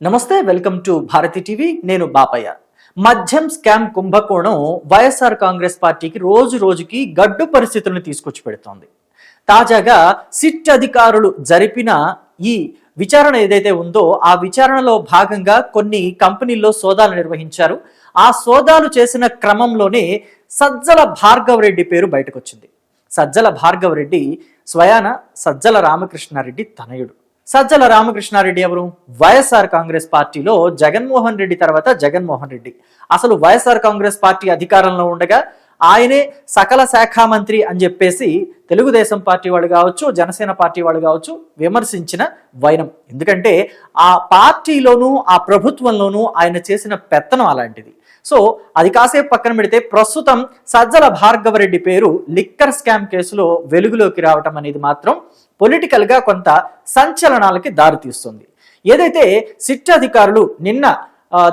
నమస్తే welcome to Bharati TV. నేను బాపయ్య. మద్యం స్కామ్ కుంభకోణం వైఎస్ఆర్ కాంగ్రెస్ పార్టీకి రోజు రోజుకి గడ్డు పరిస్థితులను తీసుకొచ్చి పెడుతోంది. తాజాగా సిట్ అధికారులు జరిపిన ఈ విచారణ ఏదైతే ఉందో ఆ విచారణలో భాగంగా కొన్ని కంపెనీల్లో సోదాలు నిర్వహించారు. ఆ సోదాలు చేసిన క్రమంలోనే సజ్జల భార్గవ రెడ్డి పేరు బయటకు వచ్చింది సజ్జల భార్గవ రెడ్డి స్వయాన సజ్జల రామకృష్ణారెడ్డి తనయుడు. సజ్జల రామకృష్ణారెడ్డి ఎవరు? వైఎస్ఆర్ కాంగ్రెస్ పార్టీలో జగన్మోహన్ రెడ్డి తర్వాత జగన్మోహన్ రెడ్డి. అసలు వైఎస్ఆర్ కాంగ్రెస్ పార్టీ అధికారంలో ఉండగా ఆయనే సకల శాఖ మంత్రి అని చెప్పేసి తెలుగుదేశం పార్టీ వాళ్ళు కావచ్చు జనసేన పార్టీ వాళ్ళు కావచ్చు విమర్శించిన వైనం. ఎందుకంటే ఆ పార్టీలోనూ ఆ ప్రభుత్వంలోనూ ఆయన చేసిన పెత్తనం అలాంటిది. సో అది కాసేపు పక్కన పెడితే ప్రస్తుతం సజ్జల భార్గవరెడ్డి పేరు లిక్కర్ స్కామ్ కేసులో వెలుగులోకి రావటం అనేది మాత్రం పొలిటికల్గా కొంత సంచలనాలకి దారితీస్తుంది ఏదైతే సిట్ అధికారులు నిన్న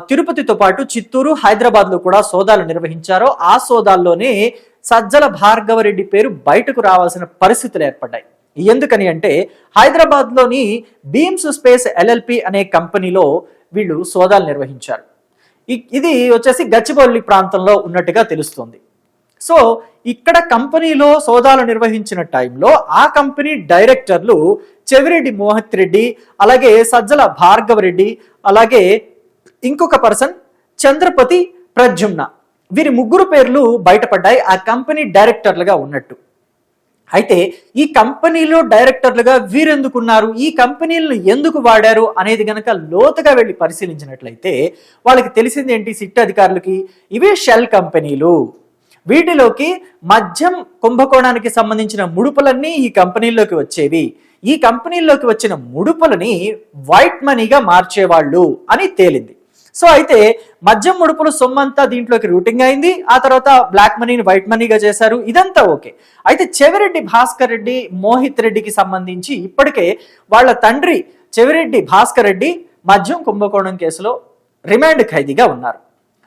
తిరుపతితో పాటు చిత్తూరు హైదరాబాద్లో కూడా సోదాలు నిర్వహించారో ఆ సోదాల్లోనే సజ్జల భార్గవరెడ్డి పేరు బయటకు రావాల్సిన పరిస్థితులు ఏర్పడ్డాయి. ఎందుకని అంటే హైదరాబాద్లోని బీమ్స్ స్పేస్ ఎల్ఎల్పి అనే కంపెనీలో వీళ్ళు సోదాలు నిర్వహించారు. ఇది వచ్చేసి గచ్చిబౌలి ప్రాంతంలో ఉన్నట్టుగా తెలుస్తుంది. సో ఇక్కడ కంపెనీలో సోదాలు నిర్వహించిన టైంలో ఆ కంపెనీ డైరెక్టర్లు చెవిరెడ్డి మోహిత్ రెడ్డి అలాగే సజ్జల భార్గవ రెడ్డి అలాగే ఇంకొక పర్సన్ చంద్రపతి ప్రద్యుమ్న. వీరి ముగ్గురు పేర్లు బయటపడ్డాయి ఆ కంపెనీ డైరెక్టర్లుగా ఉన్నట్టు. అయితే ఈ కంపెనీలో డైరెక్టర్లుగా వీరెందుకున్నారు? ఈ కంపెనీలను ఎందుకు వాడారు? అనేది గనక లోతుగా వెళ్ళి పరిశీలించినట్లయితే వాళ్ళకి తెలిసింది ఏంటి సిట్ అధికారులకి? ఇవే షెల్ కంపెనీలు. వీటిలోకి మద్యం కుంభకోణానికి సంబంధించిన ముడుపులన్నీ ఈ కంపెనీల్లోకి వచ్చేవి. ఈ కంపెనీల్లోకి వచ్చిన ముడుపులని వైట్ మనీగా మార్చేవాళ్ళు అని తేలింది. సో అయితే మద్యం ముడుపులు సొమ్మంతా దీంట్లోకి రూటింగ్ అయింది. ఆ తర్వాత బ్లాక్ మనీని వైట్ మనీగా చేశారు. ఇదంతా ఓకే. అయితే చెవిరెడ్డి భాస్కర్ రెడ్డి మోహిత్ రెడ్డికి సంబంధించి ఇప్పటికే వాళ్ళ తండ్రి చెవిరెడ్డి భాస్కర్ రెడ్డి మద్యం కుంభకోణం కేసులో రిమాండ్ ఖైదీగా ఉన్నారు.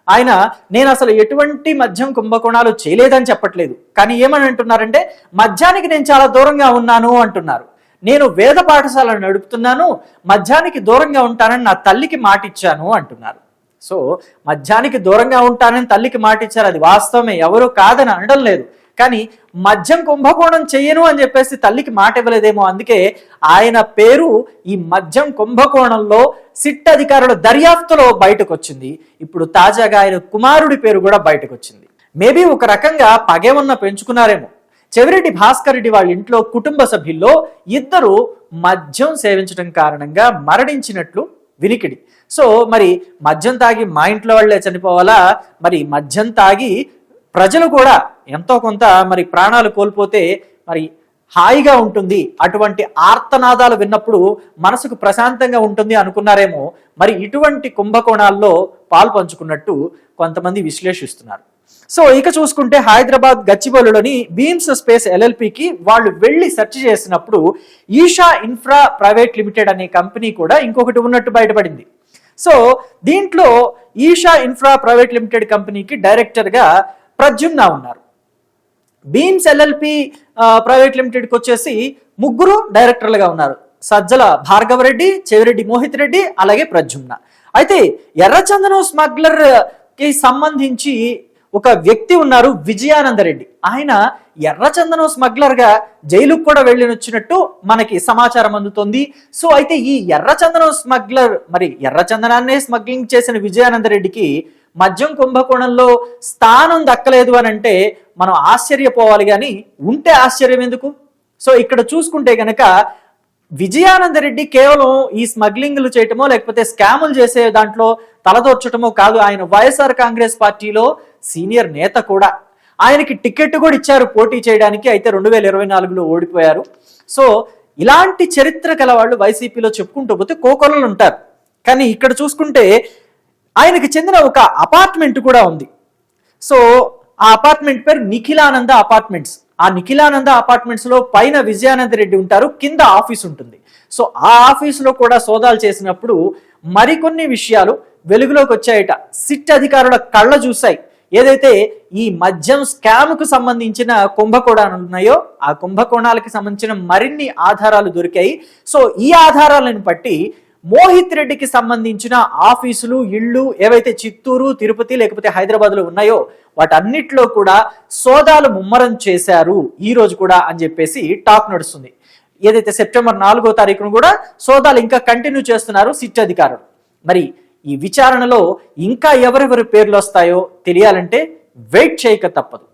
ఆయన నేను అసలు ఎటువంటి మద్యం కుంభకోణాలు చేయలేదని చెప్పట్లేదు. కానీ ఏమని అంటున్నారంటే మద్యానికి నేను చాలా దూరంగా ఉన్నాను అంటున్నారు. నేను వేద పాఠశాలను నడుపుతున్నాను మధ్యానికి దూరంగా ఉంటానని నా తల్లికి మాటిచ్చాను అంటున్నారు. సో మద్యానికి దూరంగా ఉంటానని తల్లికి మాటిచ్చారు అది వాస్తవమే ఎవరు కాదని అనడం లేదు. కానీ మద్యం కుంభకోణం చెయ్యను అని చెప్పేసి తల్లికి మాట ఇవ్వలేదేమో అందుకే ఆయన పేరు ఈ మద్యం కుంభకోణంలో సిట్ అధికారుల దర్యాప్తులో బయటకు వచ్చింది ఇప్పుడు తాజాగా ఆయన కుమారుడి పేరు కూడా బయటకు వచ్చింది మేబీ ఒక రకంగా పగేమన్న పెంచుకున్నారేమో. చెవిరెడ్డి భాస్కర్ రెడ్డి వాళ్ళ ఇంట్లో కుటుంబ సభ్యుల్లో ఇద్దరు మద్యం సేవించడం కారణంగా మరణించినట్లు వినికిడి. సో మరి మద్యం తాగి మా ఇంట్లో వాళ్ళే చనిపోవాలా? మరి మద్యం తాగి ప్రజలు కూడా ఎంతో కొంత మరి ప్రాణాలు కోల్పోతే మరి హాయిగా ఉంటుంది. అటువంటి ఆర్తనాదాలు విన్నప్పుడు మనసుకు ప్రశాంతంగా ఉంటుంది అనుకున్నారేమో. మరి ఇటువంటి కుంభకోణాల్లో పాలు పంచుకున్నట్టు కొంతమంది విశ్లేషిస్తున్నారు. సో ఇక చూసుకుంటే హైదరాబాద్ గచ్చిబౌలిలోని బీమ్స్ స్పేస్ ఎల్ఎల్పికి వాళ్ళు వెళ్ళి సెర్చ్ చేసినప్పుడు ఈషా ఇన్ఫ్రా ప్రైవేట్ లిమిటెడ్ అనే కంపెనీ కూడా ఇంకొకటి ఉన్నట్టు బయటపడింది. సో దీంట్లో ఈషా ఇన్ఫ్రా ప్రైవేట్ లిమిటెడ్ కంపెనీకి డైరెక్టర్గా ప్రద్యుమ్న ఉన్నారు. బీమ్స్ ఎల్ఎల్పి ప్రైవేట్ లిమిటెడ్కి వచ్చేసి ముగ్గురు డైరెక్టర్లుగా ఉన్నారు. సజ్జల భార్గవ రెడ్డి చెవిరెడ్డి మోహిత్ రెడ్డి అలాగే ప్రద్యుమ్న. అయితే ఎర్రచందనం స్మగ్లర్కి సంబంధించి ఒక వ్యక్తి ఉన్నారు విజయానందరెడ్డి ఆయన ఎర్రచందనం స్మగ్లర్గా జైలుకు కూడా వెళ్ళి వచ్చినట్టు మనకి సమాచారం అందుతోంది. సో అయితే ఈ ఎర్రచందనం స్మగ్లర్ మరి ఎర్రచందనాన్నే స్మగ్లింగ్ చేసిన విజయానంద రెడ్డికి మద్యం కుంభకోణంలో స్థానం దక్కలేదు అని అంటే మనం ఆశ్చర్యపోవాలి కానీ ఉంటే ఆశ్చర్యం ఎందుకు? సో ఇక్కడ చూసుకుంటే గనక విజయానందరెడ్డి కేవలం ఈ స్మగ్లింగ్లు చేయటమో లేకపోతే స్కాములు చేసే దాంట్లో తలదోర్చటమో కాదు. ఆయన వైఎస్ఆర్ కాంగ్రెస్ పార్టీలో సీనియర్ నేత కూడా ఆయనకి టికెట్ కూడా ఇచ్చారు పోటీ చేయడానికి. అయితే రెండు వేల ఇరవై నాలుగులో ఓడిపోయారు. సో ఇలాంటి చరిత్ర గల వాళ్ళు వైసీపీలో చెప్పుకుంటూ పోతే కోకొలలు ఉంటారు. కానీ ఇక్కడ చూసుకుంటే ఆయనకి చెందిన ఒక అపార్ట్మెంట్ కూడా ఉంది. సో ఆ అపార్ట్మెంట్ పేరు నిఖిలానంద అపార్ట్మెంట్స్. ఆ నిఖిలానంద అపార్ట్మెంట్స్లో పైన విజయానంద రెడ్డి ఉంటారు. కింద ఆఫీస్ ఉంటుంది. సో ఆ ఆఫీస్లో కూడా సోదాలు చేసినప్పుడు మరికొన్ని విషయాలు వెలుగులోకి వచ్చాయట. సిట్ అధికారుల కళ్ళ చూశాయి. ఏదైతే ఈ మద్యం స్కామ్కు సంబంధించిన కుంభకోణాలు ఉన్నాయో ఆ కుంభకోణాలకి సంబంధించిన మరిన్ని ఆధారాలు దొరికాయి. సో ఈ ఆధారాలను బట్టి మోహిత్ రెడ్డికి సంబంధించిన ఆఫీసులు ఇళ్ళు ఏవైతే చిత్తూరు తిరుపతి లేకపోతే హైదరాబాద్లో ఉన్నాయో వాటన్నిటిలో కూడా సోదాలు ముమ్మరం చేశారు. ఈ రోజు కూడా అని చెప్పేసి టాక్ నడుస్తుంది. ఏదైతే సెప్టెంబర్ నాలుగో తారీఖును కూడా సోదాలు ఇంకా కంటిన్యూ చేస్తున్నారు సిట్ అధికారులు. మరి ఈ విచారణలో ఇంకా ఎవరెవరి పేర్లు వస్తాయో తెలియాలంటే వెయిట్ చేయక తప్పదు.